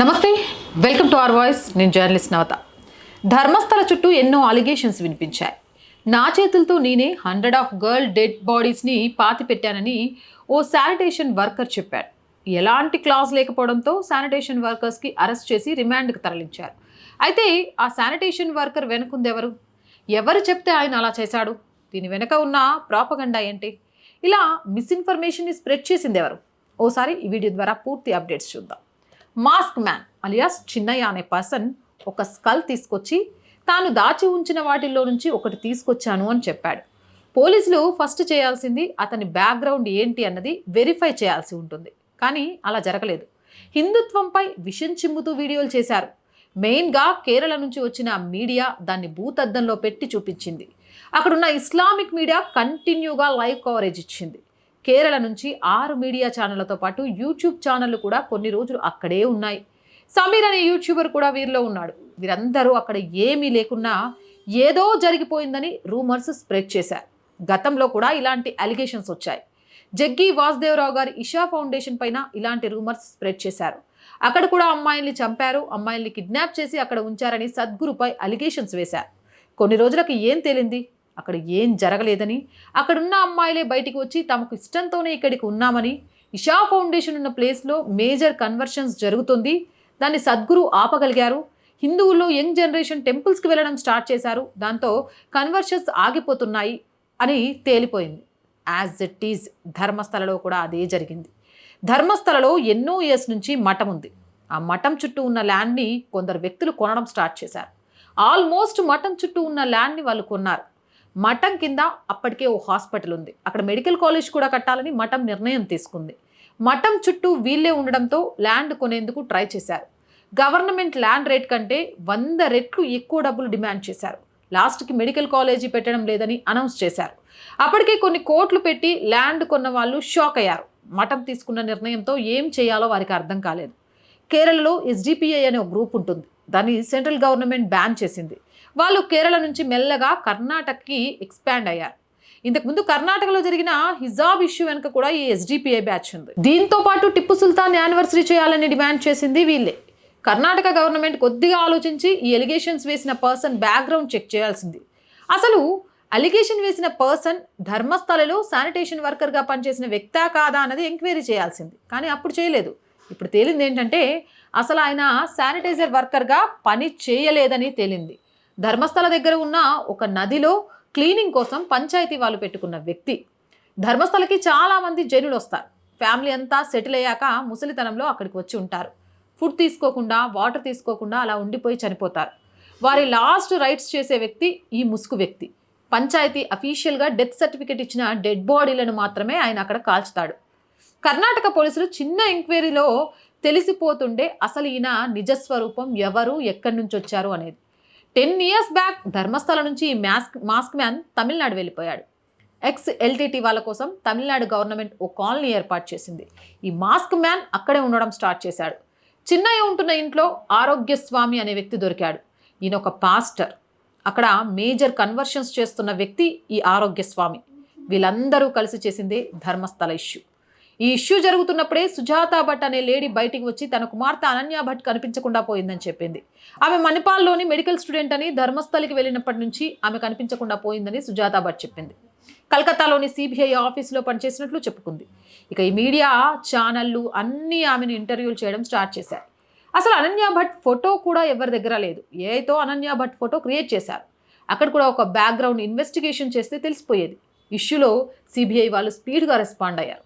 నమస్తే welcome to our voice. నేను journalist నవత. ధర్మస్థల చుట్టూ ఎన్నో అలిగేషన్స్ వినిపించాయి. నా చేతులతో నేనే హండ్రెడ్ ఆఫ్ గర్ల్ డెడ్ బాడీస్ని పాతి పెట్టానని ఓ శానిటేషన్ వర్కర్ చెప్పాడు. ఎలాంటి క్లాజ్ లేకపోవడంతో శానిటేషన్ వర్కర్స్కి అరెస్ట్ చేసి రిమాండ్కి తరలించారు. అయితే ఆ శానిటేషన్ వర్కర్ వెనుకుందెవరు? ఎవరు చెప్తే ఆయన అలా చేశాడు? దీని వెనక ఉన్న ప్రాపగండా ఏంటి? ఇలా మిస్ఇన్ఫర్మేషన్ని స్ప్రెడ్ చేసింది ఎవరు ఓసారి ఈ వీడియో ద్వారా పూర్తి అప్డేట్స్ చూద్దాం. మాస్క్ మ్యాన్ అలియాస్ చిన్నయ్య అనే పర్సన్ ఒక స్కల్ తీసుకొచ్చి తాను దాచి ఉంచిన వాటిల్లో నుంచి ఒకటి తీసుకొచ్చాను అని చెప్పాడు. పోలీసులు ఫస్ట్ చేయాల్సింది అతని బ్యాక్గ్రౌండ్ ఏంటి అన్నది వెరిఫై చేయాల్సి ఉంటుంది. కానీ అలా జరగలేదు. హిందుత్వంపై విషం చిమ్ముతూ వీడియోలు చేశారు. మెయిన్గా కేరళ నుంచి వచ్చిన మీడియా దాన్ని భూతద్దంలో పెట్టి చూపించింది. అక్కడున్న ఇస్లామిక్ మీడియా కంటిన్యూగా లైవ్ కవరేజ్ ఇచ్చింది. కేరళ నుంచి ఆరు మీడియా ఛానళ్ళతో పాటు యూట్యూబ్ ఛానళ్ళు కూడా కొన్ని రోజులు అక్కడే ఉన్నాయి. సమీర్ అనే యూట్యూబర్ కూడా వీరిలో ఉన్నాడు. వీరందరూ అక్కడ ఏమీ లేకున్నా ఏదో జరిగిపోయిందని రూమర్స్ స్ప్రెడ్ చేశారు. గతంలో కూడా ఇలాంటి అలిగేషన్స్ వచ్చాయి. జగ్గి వాసుదేవరావు గారి ఇషా ఫౌండేషన్ పైన ఇలాంటి రూమర్స్ స్ప్రెడ్ చేశారు. అక్కడ కూడా అమ్మాయిల్ని చంపారు అమ్మాయిల్ని కిడ్నాప్ చేసి అక్కడ ఉంచారని సద్గురుపై అలిగేషన్స్ వేశారు. కొన్ని రోజులకు ఏం తేలింది? అక్కడ ఏం జరగలేదని అక్కడున్న అమ్మాయిలే బయటికి వచ్చి తమకు ఇష్టంతోనే ఇక్కడికి ఉన్నామని ఇషా ఫౌండేషన్ ఉన్న ప్లేస్లో మేజర్ కన్వర్షన్స్ జరుగుతుంది. దాన్ని సద్గురు ఆపగలిగారు. హిందువుల్లో యంగ్ జనరేషన్ టెంపుల్స్కి వెళ్ళడం స్టార్ట్ చేశారు. దాంతో కన్వర్షన్స్ ఆగిపోతున్నాయి అని తేలిపోయింది. యాజ్ ఇట్ ఈజ్ ధర్మస్థలలో కూడా అదే జరిగింది. ధర్మస్థలలో ఎన్నో ఇయర్స్ నుంచి మఠం ఉంది. ఆ మఠం చుట్టూ ఉన్న ల్యాండ్ని కొందరు వ్యక్తులు కొనడం స్టార్ట్ చేశారు. ఆల్మోస్ట్ మఠం చుట్టూ ఉన్న ల్యాండ్ని వాళ్ళు కొన్నారు. మఠం కింద అప్పటికే ఓ హాస్పిటల్ ఉంది. అక్కడ మెడికల్ కాలేజ్ కూడా కట్టాలని మఠం నిర్ణయం తీసుకుంది. మఠం చుట్టూ వీళ్ళే ఉండడంతో ల్యాండ్ కొనేందుకు ట్రై చేశారు. గవర్నమెంట్ ల్యాండ్ రేట్ కంటే వంద రెట్లు ఎక్కువ డబ్బులు డిమాండ్ చేశారు. లాస్ట్కి మెడికల్ కాలేజీ పెట్టడం లేదని అనౌన్స్ చేశారు. అప్పటికే కొన్ని కోట్లు పెట్టి ల్యాండ్ కొన్న వాళ్ళు షాక్ అయ్యారు. మఠం తీసుకున్న నిర్ణయంతో ఏం చేయాలో వారికి అర్థం కాలేదు. కేరళలో ఎస్డిపిఐ అనే ఒక గ్రూప్ ఉంటుంది. దాన్ని సెంట్రల్ గవర్నమెంట్ బ్యాన్ చేసింది. వాళ్ళు కేరళ నుంచి మెల్లగా కర్ణాటకకి ఎక్స్పాండ్ అయ్యారు. ఇంతకుముందు కర్ణాటకలో జరిగిన హిజాబ్ ఇష్యూ వెనుక కూడా ఈ ఎస్డిపిఐ బ్యాచ్ ఉంది. దీంతో పాటు టిప్పు సుల్తాన్ యానివర్సరీ చేయాలని డిమాండ్ చేసింది వీళ్ళే. కర్ణాటక గవర్నమెంట్ కొద్దిగా ఆలోచించి ఈ ఎలిగేషన్స్ వేసిన పర్సన్ బ్యాక్గ్రౌండ్ చెక్ చేయాల్సింది. అసలు అలిగేషన్ వేసిన పర్సన్ ధర్మస్థలలో శానిటేషన్ వర్కర్గా పనిచేసిన వ్యక్తా కాదా అన్నది ఎంక్వైరీ చేయాల్సింది. కానీ అప్పుడు చేయలేదు. ఇప్పుడు తేలింది ఏంటంటే అసలు ఆయన శానిటైజర్ వర్కర్గా పని చేయలేదని తేలింది. ధర్మస్థల దగ్గర ఉన్న ఒక నదిలో క్లీనింగ్ కోసం పంచాయతీ వాళ్ళు పెట్టుకున్న వ్యక్తి. ధర్మస్థలకి చాలామంది జనులు వస్తారు. ఫ్యామిలీ అంతా సెటిల్ అయ్యాక ముసలితనంలో అక్కడికి వచ్చి ఉంటారు. ఫుడ్ తీసుకోకుండా వాటర్ తీసుకోకుండా అలా ఉండిపోయి చనిపోతారు. వారి లాస్ట్ రైట్స్ చేసే వ్యక్తి ఈ ముసుగు వ్యక్తి. పంచాయతీ అఫీషియల్గా డెత్ సర్టిఫికేట్ ఇచ్చిన డెడ్ బాడీలను మాత్రమే ఆయన అక్కడ కాల్చుతాడు. కర్ణాటక పోలీసులు చిన్న ఎంక్వైరీలో తెలిసిపోతుండే అసలు ఈయన నిజస్వరూపం ఎవరు ఎక్కడి నుంచి వచ్చారు అనేది. టెన్ ఇయర్స్ బ్యాక్ ధర్మస్థల నుంచి ఈ మాస్క్ మాస్క్ మ్యాన్ తమిళనాడు వెళ్ళిపోయాడు. ఎక్స్ ఎల్టీటీ వాళ్ళ కోసం తమిళనాడు గవర్నమెంట్ ఓ కాలనీ ఏర్పాటు చేసింది. ఈ మాస్క్ మ్యాన్ అక్కడే ఉండడం స్టార్ట్ చేశాడు. చిన్నయ్య ఉంటున్న ఇంట్లో ఆరోగ్యస్వామి అనే వ్యక్తి దొరికాడు. ఈయన ఒక పాస్టర్. అక్కడ మేజర్ కన్వర్షన్స్ చేస్తున్న వ్యక్తి ఈ ఆరోగ్యస్వామి. వీళ్ళందరూ కలిసి చేసిందే ధర్మస్థల ఇష్యూ. ఈ ఇష్యూ జరుగుతున్నప్పుడే సుజాత భట్ అనే లేడీ బయటికి వచ్చి తన కుమార్తె అనన్య భట్ కనిపించకుండా పోయిందని చెప్పింది. ఆమె మణిపాల్లోని మెడికల్ స్టూడెంట్ అని ధర్మస్థలికి వెళ్ళినప్పటి నుంచి ఆమె కనిపించకుండా పోయిందని సుజాత భట్ చెప్పింది. కలకత్తాలోని సిబిఐ ఆఫీసులో పనిచేసినట్లు చెప్పుకుంది. ఇక ఈ మీడియా ఛానళ్ళు అన్నీ ఆమెను ఇంటర్వ్యూలు చేయడం స్టార్ట్ చేశారు అసలు అనన్య భట్ ఫోటో కూడా ఎవరి దగ్గర లేదు. ఏతో అనన్య భట్ ఫోటో క్రియేట్ చేశారు. అక్కడ కూడా ఒక బ్యాక్గ్రౌండ్ ఇన్వెస్టిగేషన్ చేస్తే తెలిసిపోయేది. ఇష్యూలో సిబిఐ వాళ్ళు స్పీడ్గా రెస్పాండ్ అయ్యారు.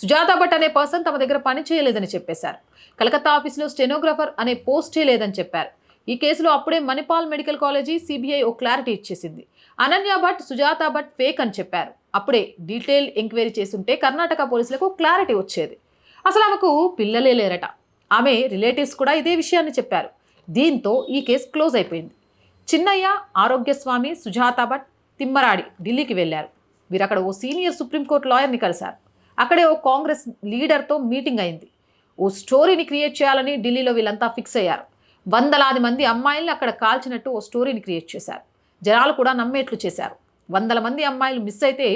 సుజాత భట్ అనే పర్సన్ తమ దగ్గర పని చేయలేదని చెప్పేశారు. కలకత్తా ఆఫీసులో స్టెనోగ్రాఫర్ అనే పోస్టే లేదని చెప్పారు. ఈ కేసులో అప్పుడే మణిపాల్ మెడికల్ కాలేజీ సిబిఐ ఓ క్లారిటీ ఇచ్చేసింది. అనన్య భట్ సుజాత భట్ ఫేక్ అని చెప్పారు. అప్పుడే డీటెయిల్ ఎంక్వైరీ చేస్తుంటే కర్ణాటక పోలీసులకు క్లారిటీ వచ్చేది. అసలు ఆమెకు పిల్లలే లేరట. ఆమె రిలేటివ్స్ కూడా ఇదే విషయాన్ని చెప్పారు. దీంతో ఈ కేసు క్లోజ్ అయిపోయింది. చిన్నయ్య ఆరోగ్యస్వామి సుజాత భట్ తిమ్మరాడి ఢిల్లీకి వెళ్ళారు. వీరు అక్కడ ఓ సీనియర్ సుప్రీంకోర్టు లాయర్ని కలిశారు. అక్కడే ఓ కాంగ్రెస్ లీడర్తో మీటింగ్ అయింది. ఓ స్టోరీని క్రియేట్ చేయాలని ఢిల్లీలో వీళ్ళంతా ఫిక్స్ అయ్యారు. వందలాది మంది అమ్మాయిల్ని అక్కడ కాల్చినట్టు ఓ స్టోరీని క్రియేట్ చేశారు. జనాలు కూడా నమ్మేట్లు చేశారు. వందల మంది అమ్మాయిలు మిస్ అయితే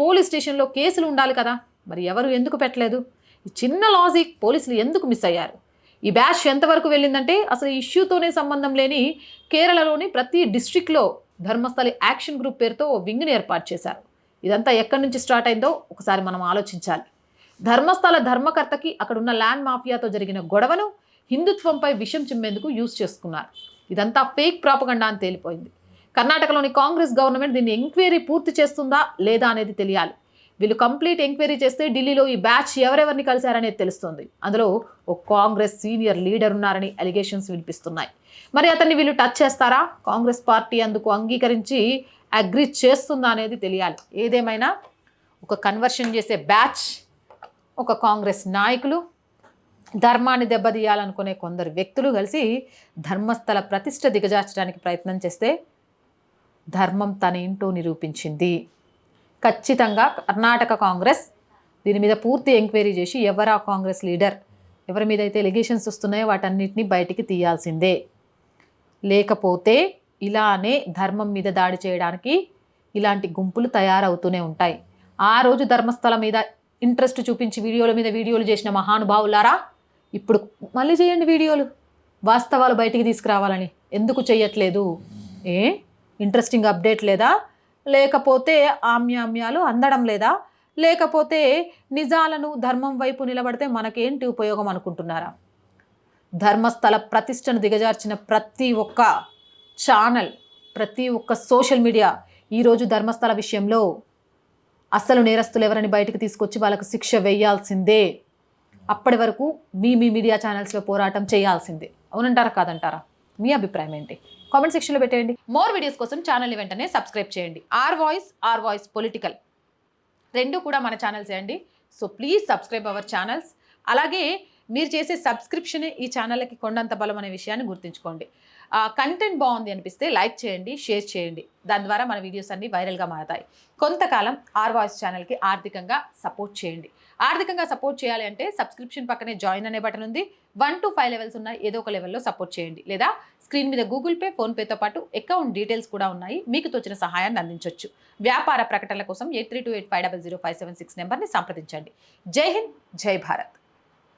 పోలీస్ స్టేషన్లో కేసులు ఉండాలి కదా. మరి ఎవరు ఎందుకు పెట్టలేదు? ఈ చిన్న లాజిక్ పోలీసులు ఎందుకు మిస్ అయ్యారు? ఈ బ్యాచ్ ఎంతవరకు వెళ్ళిందంటే అసలు ఈ ఇష్యూతోనే సంబంధం లేని కేరళలోని ప్రతి డిస్ట్రిక్ట్లో ధర్మస్థలి యాక్షన్ గ్రూప్ పేరుతో ఓ వింగ్ని ఏర్పాటు చేశారు. ఇదంతా ఎక్కడి నుంచి స్టార్ట్ అయిందో ఒకసారి మనం ఆలోచించాలి. ధర్మస్థల ధర్మకర్తకి అక్కడున్న ల్యాండ్ మాఫియాతో జరిగిన గొడవను హిందుత్వంపై విషం చిమ్మేందుకు యూజ్ చేసుకున్నారు. ఇదంతా ఫేక్ ప్రాపగండా అని తేలిపోయింది. కర్ణాటకలోని కాంగ్రెస్ గవర్నమెంట్ దీన్ని ఎంక్వైరీ పూర్తి చేస్తుందా లేదా అనేది తెలియాలి. వీళ్ళు కంప్లీట్ ఎంక్వైరీ చేస్తే ఢిల్లీలో ఈ బ్యాచ్ ఎవరెవరిని కలిశారనేది తెలుస్తుంది. అందులో ఓ కాంగ్రెస్ సీనియర్ లీడర్ ఉన్నారని అలిగేషన్స్ వినిపిస్తున్నాయి. మరి అతన్ని వీళ్ళు టచ్ చేస్తారా? కాంగ్రెస్ పార్టీ అందుకు అంగీకరించి అగ్రి చేస్తుందా అనేది తెలియాలి. ఏదేమైనా ఒక కన్వర్షన్ చేసే బ్యాచ్ ఒక కాంగ్రెస్ నాయకులు ధర్మాన్ని దెబ్బతీయాలనుకునే కొందరు వ్యక్తులు కలిసి ధర్మస్థల ప్రతిష్ట దిగజార్చడానికి ప్రయత్నం చేస్తే ధర్మం తన ఇంటూ నిరూపించింది. ఖచ్చితంగా కర్ణాటక కాంగ్రెస్ దీని మీద పూర్తి ఎంక్వైరీ చేసి ఎవరా కాంగ్రెస్ లీడర్ ఎవరి మీద అయితే ఎలిగేషన్స్ వస్తున్నాయో వాటన్నిటిని బయటికి తీయాల్సిందే. లేకపోతే ఇలానే ధర్మం మీద దాడి చేయడానికి ఇలాంటి గుంపులు తయారవుతూనే ఉంటాయి. ఆ రోజు ధర్మస్థలం మీద ఇంట్రెస్ట్ చూపించి వీడియోల మీద వీడియోలు చేసిన మహానుభావులారా ఇప్పుడు మళ్ళీ చేయండి వీడియోలు. వాస్తవాలు బయటికి తీసుకురావాలని. ఎందుకు చేయట్లేదు ఏ? ఇంట్రెస్టింగ్ అప్డేట్ లేదా? లేకపోతే ఆమ్యామ్యాలు అందడం లేదా? లేకపోతే నిజాలను ధర్మం వైపు నిలబడితే మనకేంటి ఉపయోగం అనుకుంటున్నారా? ధర్మస్థల ప్రతిష్టను దిగజార్చిన ప్రతి ఒక్క ఛానల్ ప్రతి ఒక్క సోషల్ మీడియా ఈరోజు ధర్మస్థల విషయంలో అస్సలు నేరస్తులు ఎవరని బయటకు తీసుకొచ్చి వాళ్ళకు శిక్ష వేయాల్సిందే. అప్పటి వరకు మీ మీ మీడియా ఛానల్స్లో పోరాటం చేయాల్సిందే. అవునంటారా కాదంటారా? మీ అభిప్రాయం ఏంటి? కామెంట్ సెక్షన్లో పెట్టేయండి. మోర్ వీడియోస్ కోసం ఛానల్ని వెంటనే సబ్స్క్రైబ్ చేయండి. R voice R voice political రెండు కూడా మన ఛానల్స్ అండి. So please subscribe our channels. అలాగే మీరు చేసే సబ్స్క్రిప్షనే ఈ ఛానల్కి కొండంత బలం అనే విషయాన్ని గుర్తుంచుకోండి. కంటెంట్ బాగుంది అనిపిస్తే లైక్ చేయండి షేర్ చేయండి. దాని ద్వారా మన వీడియోస్ అన్ని వైరల్గా మారతాయి. కొంతకాలం ఆర్ వాయిస్ ఛానల్కి ఆర్థికంగా సపోర్ట్ చేయండి. ఆర్థికంగా సపోర్ట్ చేయాలి అంటే సబ్స్క్రిప్షన్ పక్కనే జాయిన్ అనే బటన్ ఉంది. వన్ టు ఫైవ్ లెవెల్స్ ఉన్నాయి. ఏదో ఒక లెవెల్లో సపోర్ట్ చేయండి. లేదా స్క్రీన్ మీద గూగుల్ పే ఫోన్పేతో పాటు అకౌంట్ డీటెయిల్స్ కూడా ఉన్నాయి. మీకు తోచిన సహాయాన్ని అందించవచ్చు వ్యాపార ప్రకటనల కోసం eight three two eight five double zero five seven six నెంబర్ని సంప్రదించండి. జై హింద్ జై భారత్.